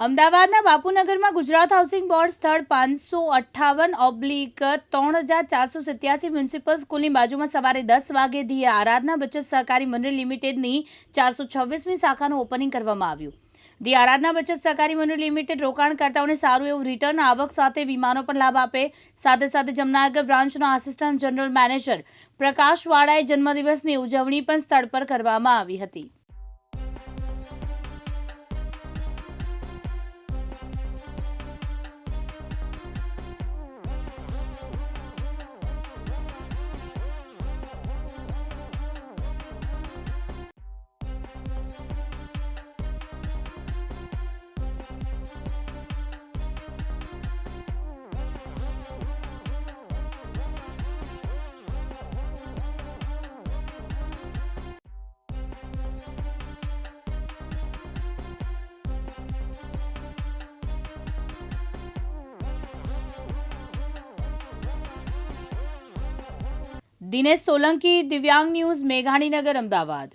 અમદાવાદના બાપુનગરમાં Gujarat housing board સ્થળ પાંચસો અઠ્ઠાવન ઓબ્લિક ત્રણ હજાર ચારસો સત્યાસી મ્યુનિસિપલ સ્કૂલની બાજુમાં સવારે દસ વાગે ધીએ આરાધના બચત સહકારી મંડળ લિમિટેડની ચારસો છવ્વીસમી શાખાનું ઓપનિંગ કરવામાં આવ્યું. ધી આરાધના બચત સહકારી મંડળ લિમિટેડ રોકાણકર્તાઓને સારું એવું રિટર્ન આવક સાથે વીમાનો પણ લાભ આપે. સાથે સાથે જમનાગર બ્રાન્ચના આસિસ્ટન્ટ જનરલ મેનેજર પ્રકાશ વાળાએ જન્મદિવસની ઉજવણી પણ સ્થળ પર કરવામાં આવી હતી. દિનેશ સોલંકી દિવ્યાંગ ન્યૂઝ મેઘાણીનગર અમદાવાદ.